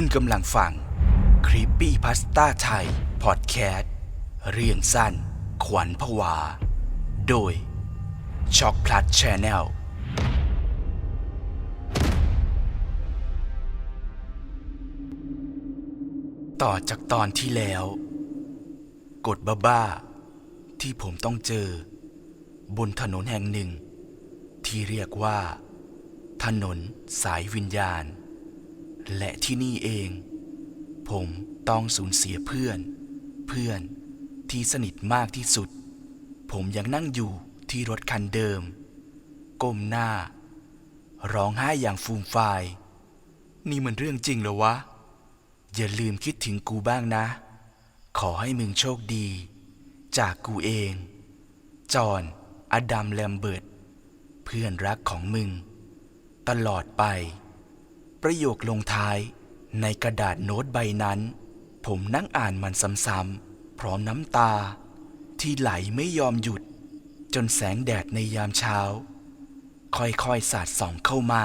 คุณกำลังฟังครีปปี้พาสต้าไทยพอดแคสต์เรื่องสั้น ขวัญผวา โดยช็อกพลัดชแนลต่อจากตอนที่แล้ว กฎบ้าๆที่ผมต้องเจอ บนถนนแห่งหนึ่ง ที่เรียกว่า ถนนสายวิญญาณ และที่นี่เอง ผมต้องสูญเสียเพื่อน เพื่อนที่สนิทมากที่สุด ผมยังนั่งอยู่ที่รถคันเดิม ก้มหน้า ร้องไห้อย่างฟูมฟาย นี่มันเรื่องจริงเหรอวะ อย่าลืมคิดถึงกูบ้างนะ ขอให้มึงโชคดี จากกูเอง จอห์นอดัมแลมเบิร์ตเพื่อนรักของมึง ตลอดไป ประโยคลงท้ายในกระดาษโน้ตใบนั้น ผมนั่งอ่านมันซ้ำๆพร้อมน้ำตา ที่ไหลไม่ยอมหยุด จนแสงแดดในยามเช้า ค่อยๆสาดส่องเข้ามา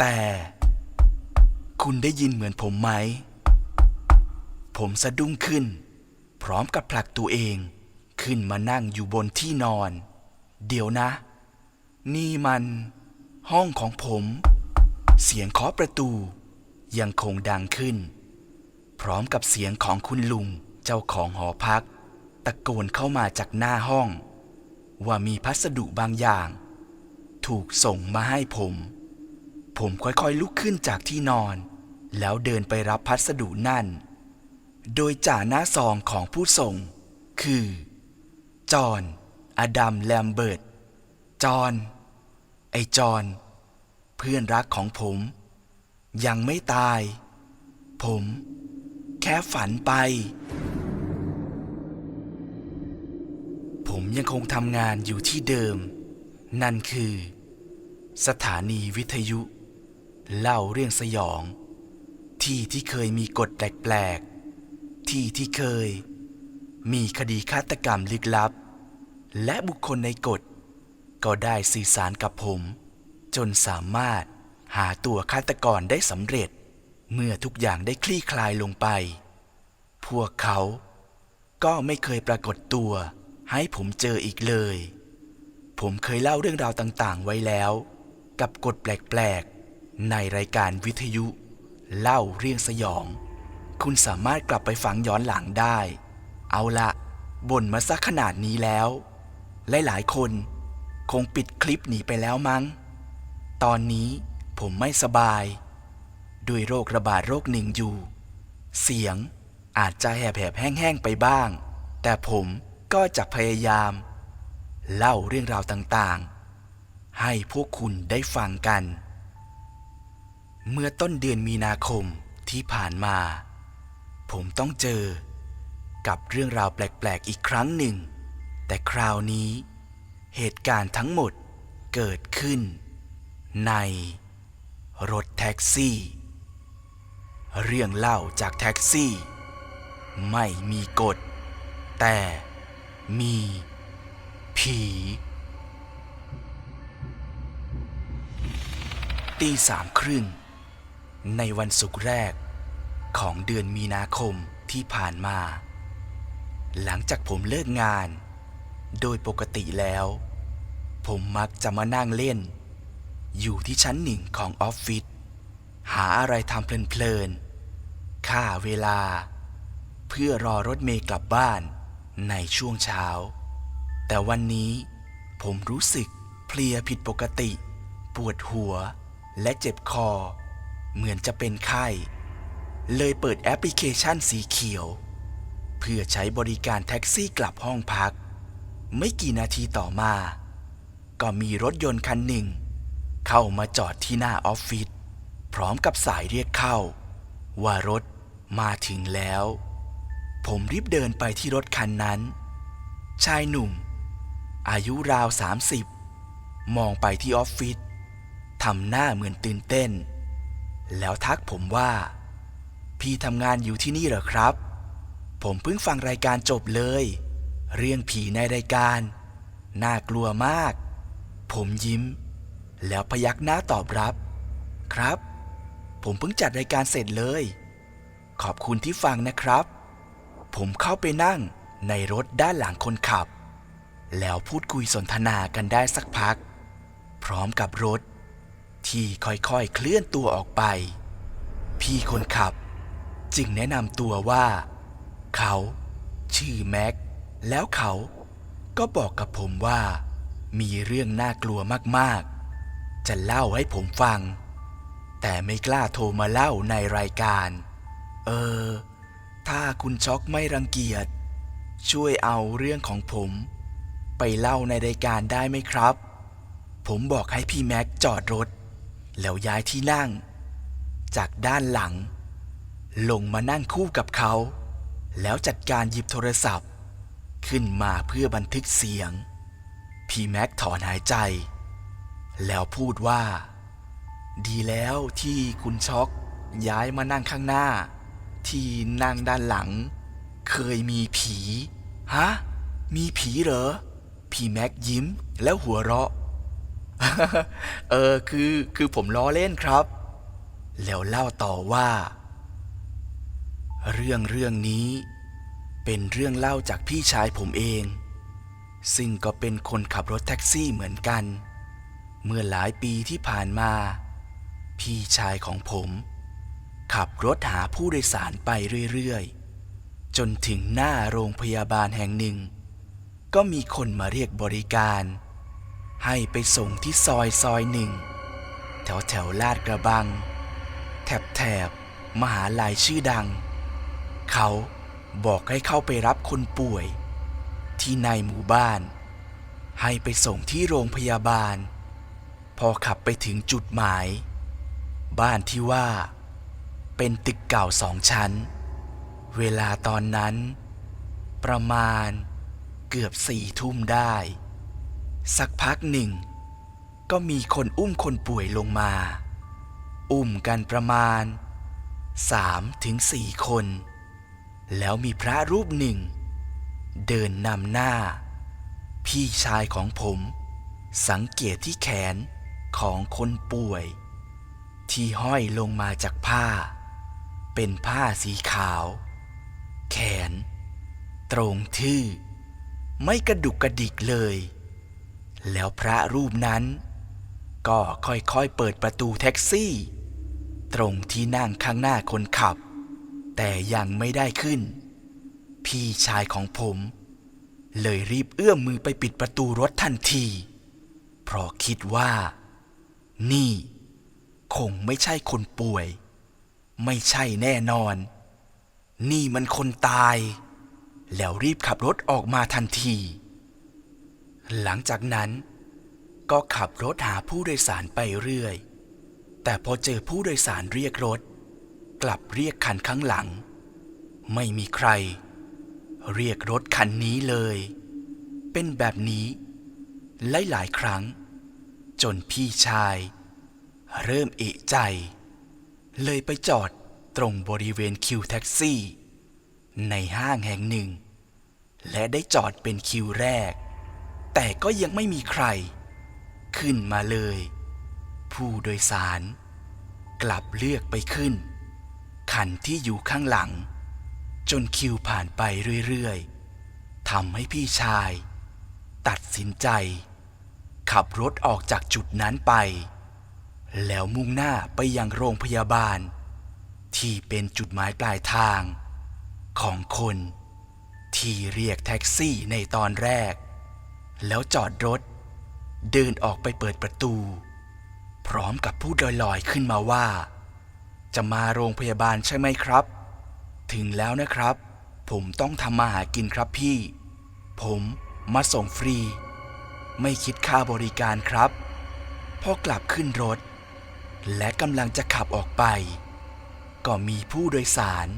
แต่ คุณได้ยินเหมือนผมไหม ผมสะดุ้งขึ้น พร้อมกับผลักตัวเองขึ้นมานั่งอยู่บนที่นอน เดี๋ยวนะ นี่มัน ห้องของผม เสียงเคาะประตูยังคงดังขึ้น พร้อมกับเสียงของคุณลุงเจ้าของหอพัก ตะโกนเข้ามาจากหน้าห้อง ว่ามีพัสดุบางอย่าง ถูกส่งมาให้ผม ผมค่อยๆลุกขึ้นจากที่นอน แล้วเดินไปรับพัสดุนั่น โดยจ่าหน้าซองของผู้ส่ง คือ จอห์นอดัมแลมเบิร์ตจอห์นไอจอห์น เพื่อนรักของผม ยังไม่ตาย ผม แค่ฝันไป ผมยังคงทำงานอยู่ที่เดิม นั่นคือ สถานีวิทยุ เล่าเรื่องสยอง ที่ที่เคยมีกฎแปลกๆ ที่ที่เคย มีคดีฆาตกรรมลึกลับ และบุคคลในกฎก็ได้สื่อสารกับผม จนสามารถหาตัวฆาตกรได้สำเร็จ เมื่อทุกอย่างได้คลี่คลายลงไป พวกเขาก็ไม่เคยปรากฏตัวให้ผมเจออีกเลย ผมเคยเล่าเรื่องราวต่างๆ ไว้แล้ว กับกฎแปลกๆ ในรายการวิทยุ เล่าเรื่องสยอง คุณสามารถกลับไปฟังย้อนหลังได้ เอาละบ่นมาสักขนาดนี้แล้ว หลายๆคนคงปิดคลิปหนีไปแล้วมั้ง ตอนนี้ผมไม่สบาย ด้วยโรคระบาดโรคหนึ่งอยู่ เสียงอาจจะแหบๆแห้งๆไปบ้าง แต่ผมก็จะพยายาม เล่าเรื่องราวต่างๆ ให้พวกคุณได้ฟังกัน เมื่อต้นเดือนมีนาคมที่ผ่านมา ผมต้องเจอ กับเรื่องราวแปลกๆอีกครั้งหนึ่ง แต่คราวนี้ เหตุการณ์ทั้งหมดเกิดขึ้น ในรถแท็กซี่ เรื่องเล่าจากแท็กซี่ ไม่มีกฎ แต่มีผีตีสามครึ่ง ในวันศุกร์แรกของเดือนมีนาคมที่ผ่านมา หลังจากผมเลิกงาน โดยปกติแล้ว ผมมักจะมานั่งเล่น อยู่ที่ชั้นหนึ่งของออฟฟิศหาอะไรทำเพลินๆฆ่าเวลา เพื่อรอรถเมล์กลับบ้านในช่วงเช้า แต่วันนี้ผมรู้สึกเพลียผิดปกติ ปวดหัวและเจ็บคอ เหมือนจะเป็นไข้ เลยเปิดแอปพลิเคชันสีเขียว เพื่อใช้บริการแท็กซี่กลับห้องพัก ไม่กี่นาทีต่อมา ก็มีรถยนต์คันหนึ่ง เข้ามาจอดที่หน้าออฟฟิศพร้อมกับสายเรียกเข้า ว่ารถมาถึงแล้ว ผมรีบเดินไปที่รถคันนั้น ชายหนุ่ม อายุราว 30 มองไปที่ออฟฟิศทำหน้าเหมือนตื่นเต้น แล้วทักผมว่า พี่ทำงานอยู่ที่นี่เหรอครับ ผมเพิ่งฟังรายการจบเลย เรื่องผีในรายการ น่ากลัวมาก ผมยิ้ม แล้วพยักหน้าตอบรับ ครับ ผมเพิ่งจัดรายการเสร็จเลย ขอบคุณที่ฟังนะครับ ผมเข้าไปนั่งในรถด้านหลังคนขับ แล้วพูดคุยสนทนากันได้สักพัก พร้อมกับรถ ที่ค่อยๆเคลื่อนตัวออกไป พี่คนขับ จึงแนะนำตัวว่า เขา ชื่อแม็ก แล้วเขาก็บอกกับผมว่า มีเรื่องน่ากลัวมากๆ จะเล่าให้ผมฟัง แต่ไม่กล้าโทรมาเล่าในรายการ เออ ถ้าคุณช็อกไม่รังเกียจ ช่วยเอาเรื่องของผม ไปเล่าในรายการได้ไหมครับ ผมบอกให้พี่แม็กจอดรถ แล้วย้ายที่นั่ง จากด้านหลัง ลงมานั่งคู่กับเขา แล้วจัดการหยิบโทรศัพท์ ขึ้นมาเพื่อบันทึกเสียง พี่แม็กถอนหายใจ แล้วพูดว่า ดีแล้วที่คุณช็อกย้ายมานั่งข้างหน้า ที่นั่งด้านหลัง เคยมีผีฮะมีผีเหรอ พี่แม็กยิ้มแล้วหัวเราะ เออคือคือผมล้อเล่นครับ แล้วเล่าต่อว่า เรื่องเรื่องนี้ เป็นเรื่องเล่าจากพี่ชายผมเอง ซึ่งก็เป็นคนขับรถแท็กซี่เหมือนกัน เมื่อหลายปีที่ผ่านมา พี่ชายของผม ขับรถหาผู้โดยสารไปเรื่อยๆ จนถึงหน้าโรงพยาบาลแห่งหนึ่ง ก็มีคนมาเรียกบริการ ให้ไปส่งที่ซอยซอยหนึ่ง แถวแถวลาดกระบัง แถบแถบมหาลัยชื่อดัง เขาบอกให้เข้าไปรับคนป่วย ที่ในหมู่บ้าน ให้ไปส่งที่โรงพยาบาล พอขับไปถึงจุดหมาย บ้านที่ว่า เป็นตึกเก่าสองชั้น เวลาตอนนั้น ประมาณเกือบสี่ทุ่มได้ สักพักหนึ่ง ก็มีคนอุ้มคนป่วยลงมา อุ้มกันประมาณสามถึงสี่คน แล้วมีพระรูปหนึ่ง เดินนำหน้า พี่ชายของผม สังเกตที่แขน ของคนป่วย ที่ห้อยลงมาจากผ้า เป็นผ้าสีขาว แขน ตรงทื่อ ไม่กระดุกกระดิกเลย แล้วพระรูปนั้น ก็ค่อยๆเปิดประตูแท็กซี่ ตรงที่นั่งข้างหน้าคนขับ แต่ยังไม่ได้ขึ้น พี่ชายของผม เลยรีบเอื้อมมือไปปิดประตูรถทันทีเพราะคิดว่า นี่ คงไม่ใช่คนป่วย ไม่ใช่แน่นอน นี่มันคนตาย แล้วรีบขับรถออกมาทันที หลังจากนั้นก็ขับรถหาผู้โดยสารไปเรื่อย แต่พอเจอผู้โดยสารเรียกรถ กลับเรียกคันข้างหลัง ไม่มีใคร เรียกรถคันนี้เลย เป็นแบบนี้ หลาย ๆ ครั้ง จนพี่ชาย เริ่มเอะใจ เลยไปจอดตรงบริเวณคิวแท็กซี่ ในห้างแห่งหนึ่ง และได้จอดเป็นคิวแรก แต่ก็ยังไม่มีใคร ขึ้นมาเลย ผู้โดยสาร กลับเลือกไปขึ้น คันที่อยู่ข้างหลัง จนคิวผ่านไปเรื่อยๆทำให้พี่ชาย ตัดสินใจ ขับรถออกจากจุดนั้นไป แล้วมุ่งหน้าไปยังโรงพยาบาล ที่เป็นจุดหมายปลายทาง ของคน ที่เรียกแท็กซี่ในตอนแรก แล้วจอดรถ เดินออกไปเปิดประตู พร้อมกับพูดลอยๆขึ้นมาว่า จะมาโรงพยาบาลใช่ไหมครับ ถึงแล้วนะครับ ผมต้องทำมาหากินครับพี่ ผมมาส่งฟรี ไม่คิดค่าบริการครับ พอกลับขึ้นรถ และกำลังจะขับออกไป ก็มีผู้โดยสาร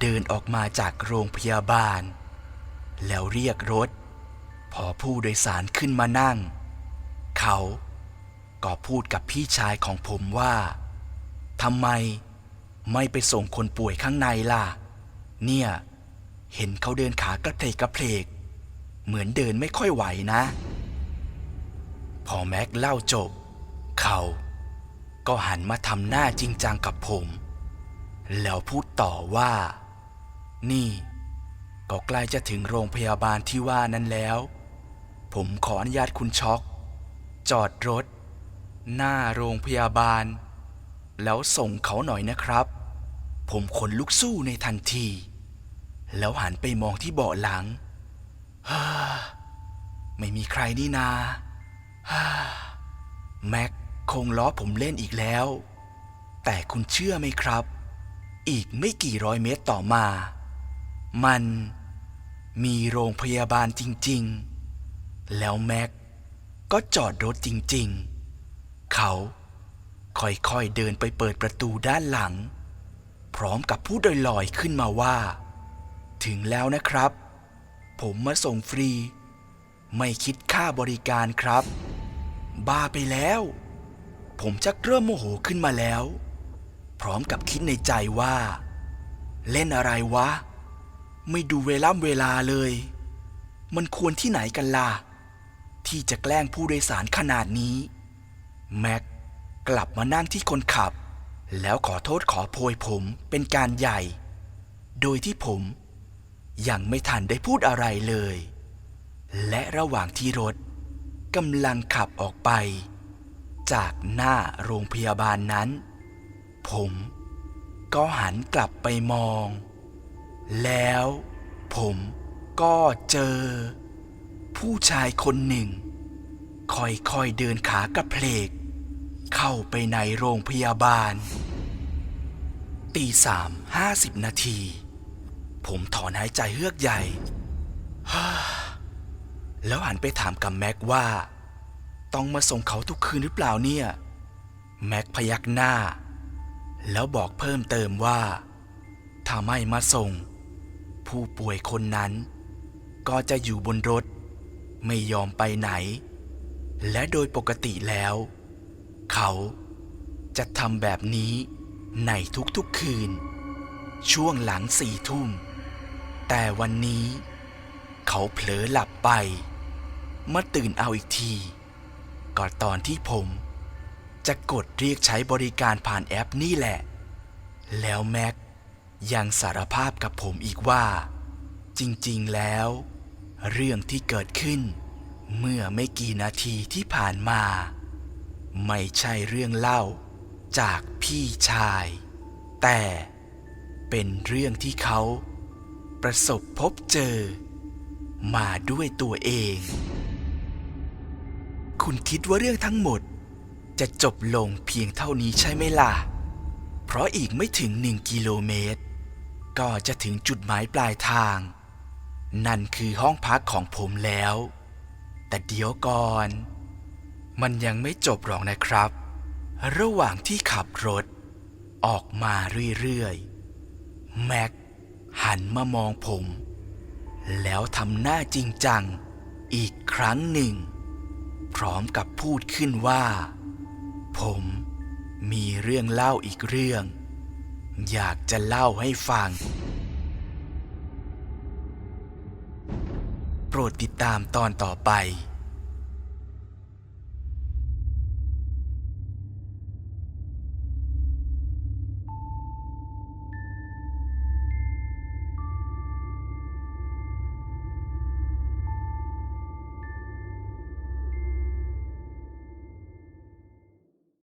เดินออกมาจากโรงพยาบาล แล้วเรียกรถ พอผู้โดยสารขึ้นมานั่ง เขาก็พูดกับพี่ชายของผมว่าทำไมไม่ไปส่งคนป่วยข้างในล่ะ เนี่ย เห็นเขาเดินขากระเพลกกระเพลก เหมือนเดินไม่ค่อยไหวนะ พอแม็กเล่าจบ เขาก็หันมาทำหน้าจริงจังกับผม แล้วพูดต่อว่า นี่ ก็ใกล้จะถึงโรงพยาบาลที่ว่านั้นแล้ว ผมขออนุญาตคุณช็อก จอดรถ หน้าโรงพยาบาล แล้วส่งเขาหน่อยนะครับ ผมขนลุกสู้ในทันที แล้วหันไปมองที่เบาะหลัง ไม่มีใครนี่นา แม็กคงล้อผมเล่นอีกแล้ว แต่คุณเชื่อไหมครับ อีกไม่กี่ร้อยเมตรต่อมา มันมีโรงพยาบาลจริง ๆ แล้วแม็กก็จอดรถจริง ๆ เขาค่อยๆเดินไปเปิดประตูด้านหลัง พร้อมกับพูดลอยๆขึ้นมาว่า ถึงแล้วนะครับ ผมมาส่งฟรี ไม่คิดค่าบริการครับ บ้าไปแล้ว ผมชักเริ่มโมโหขึ้นมาแล้ว พร้อมกับคิดในใจว่า เล่นอะไรวะ ไม่ดูเวล่ำเวลาเลย มันควรที่ไหนกันล่ะ ที่จะแกล้งผู้โดยสารขนาดนี้ แม็กกลับมานั่งที่คนขับ แล้วขอโทษขอโพยผมเป็นการใหญ่ โดยที่ผมยังไม่ทันได้พูดอะไรเลย และระหว่างที่รถ กำลังขับออกไป จากหน้าโรงพยาบาลนั้น ผมก็หันกลับไปมอง แล้วผมก็เจอ ผู้ชายคนหนึ่ง ค่อยๆเดินขากระเพลก เข้าไปในโรงพยาบาล ตีสามห้าสิบนาที ผมถอนหายใจเฮือกใหญ่ แล้วหันไปถามกับแม็กว่า ต้องมาส่งเขาทุกคืนหรือเปล่าเนี่ย แม็กพยักหน้า แล้วบอกเพิ่มเติมว่าถ้าไม่มาส่ง ผู้ป่วยคนนั้น ก็จะอยู่บนรถ ไม่ยอมไปไหน และโดยปกติแล้ว เขาจะทำแบบนี้ในทุกๆคืน ช่วงหลังสี่ทุ่ม แต่วันนี้ เขาเผลอหลับไป มื่อตื่นเอาอีกทีก็ตอนที่ผม จะกดเรียกใช้บริการผ่านแอปนี่แหละ แล้วแม็กยังสารภาพกับผมอีกว่า จริงๆแล้ว เรื่องที่เกิดขึ้น เมื่อไม่กี่นาทีที่ผ่านมา ไม่ใช่เรื่องเล่าจากพี่ชาย แต่เป็นเรื่องที่เขา ประสบพบเจอ มาด้วยตัวเอง คุณคิดว่าเรื่องทั้งหมด จะจบลงเพียงเท่านี้ใช่ไหมล่ะ เพราะอีกไม่ถึงหนึ่งกิโลเมตร ก็จะถึงจุดหมายปลายทาง นั่นคือห้องพักของผมแล้ว แต่เดี๋ยวก่อน มันยังไม่จบหรอกนะครับ ระหว่างที่ขับรถ ออกมาเรื่อยๆ แม็กหันมามองผม แล้วทำหน้าจริงจัง อีกครั้งหนึ่ง พร้อมกับพูดขึ้นว่า ผมมีเรื่องเล่าอีกเรื่อง อยากจะเล่าให้ฟัง โปรดติดตามตอนต่อไป